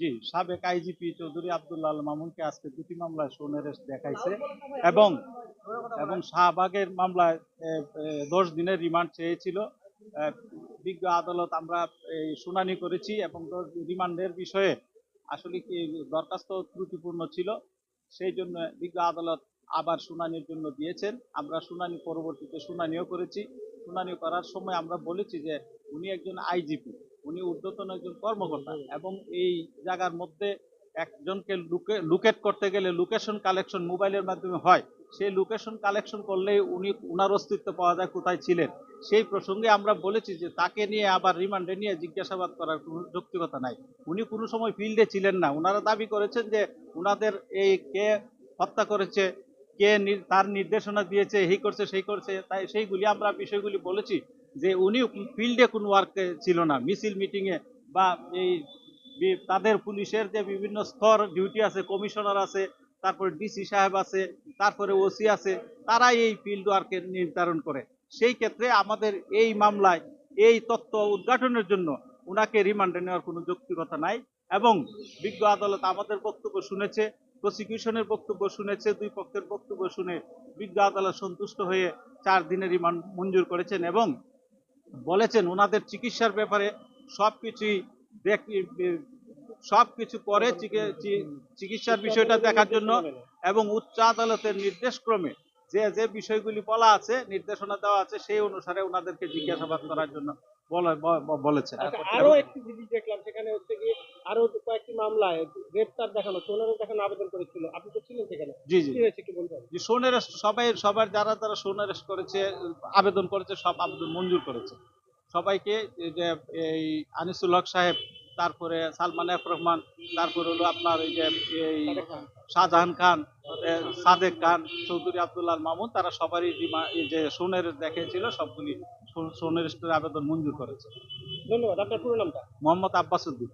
জি, সাবেক আইজিপি চৌধুরী আব্দুল্লাহ মামুনকে আজকে দুটি মামলায় সোনারেস্ট দেখাইছে এবং এবং শাহবাগের মামলায় দশ দিনের রিমান্ড চেয়েছিল। বিজ্ঞ আদালত আমরা এই শুনানি করেছি এবং রিমান্ডের বিষয়ে আসলে কি দরখাস্ত ত্রুটিপূর্ণ ছিল, সেই জন্য বিজ্ঞ আদালত আবার শুনানির জন্য দিয়েছেন। আমরা শুনানি, পরবর্তীতে শুনানিও করেছি। শুনানি করার সময় আমরা বলেছি যে উনি একজন আইজিপি। উনি ঊর্ধ্বতন একজন কর্মকর্তা এবং এই জায়গার মধ্যে একজনকে লুকে লুকেট করতে গেলে লোকেশন কালেকশন মোবাইলের মাধ্যমে হয়। সেই লোকেশন কালেকশন করলেই উনি, উনার অস্তিত্ব পাওয়া যায় কোথায় ছিলেন। সেই প্রসঙ্গে আমরা বলেছি যে তাকে নিয়ে আবার রিমান্ডে নিয়ে জিজ্ঞাসাবাদ করার কোনো যৌক্তিকতা নাই। উনি কোনো সময় ফিল্ডে ছিলেন না। ওনারা দাবি করেছেন যে ওনাদের এই কে হত্যা করেছে, কে তার নির্দেশনা দিয়েছে, এই করছে, সেই করছে, তাই সেইগুলি আমরা বিষয়গুলি বলেছি। যে উনি ফিল্ডে কোনো ওয়ার্কে ছিল না, মিছিল মিটিংয়ে বা এই তাদের পুলিশের যে বিভিন্ন স্তর ডিউটি আছে, কমিশনার আছে, তারপরে ডিসি সাহেব আছে, তারপরে ওসি আছে, তারাই এই ফিল্ড ওয়ার্কে নির্ধারণ করে। সেই ক্ষেত্রে আমাদের এই মামলায়, এই তথ্য উদ্ঘাটনের জন্য ওনাকে রিমান্ডে নেওয়ার কোনো যৌক্তিকতা নাই এবং বিজ্ঞ আদালত আমাদের বক্তব্য শুনেছে, প্রসিকিউশনের বক্তব্য শুনেছে, দুই পক্ষের বক্তব্য শুনে বিজ্ঞ আদালত সন্তুষ্ট হয়ে চার দিনের রিমান্ড মঞ্জুর করেছেন এবং বলেছেন ওনাদের চিকিৎসার ব্যাপারে সব কিছুই সব কিছু করে চিকিৎসার বিষয়টা দেখার জন্য এবং উচ্চ আদালতের নির্দেশক্রমে যে যে বিষয়গুলি বলা আছে নির্দেশনা দেওয়া আছে সেই অনুসারে ওনাদেরকে জিজ্ঞাসাবাদ করার জন্য বলা- ব- ব- বলেছেন। আচ্ছা, আরও একটি জিনিস দেখলাম সেখানে হচ্ছে কি আরও কয়েকটি মামলায় গ্রেপ্তার দেখানো সোনারও দেখানো আবেদন করেছিল। আপনি তো ছিলেন সেখানে। জি জি। একটু বলবেন? যে সোনের সবাই সবার যারা যারা সোনের করেছে আবেদন করেছে সব আবেদন মঞ্জুর করেছে। সবাইকে যে এই আনিসুল হক সাহেব তারপরে সালমান এফ রহমান তারপরে হলো আপনার এই যে এই শাহজাহান খান সাদেক খান চৌধুরী আবদুল্লাহ মামুন তারা সবারই যে সোনের দেখেছিল সবগুলি সোনের আবেদন মঞ্জুর করেছে। ধন্যবাদ। আপনার পুরো নামটা? মোহাম্মদ আব্বাস উদ্দিন।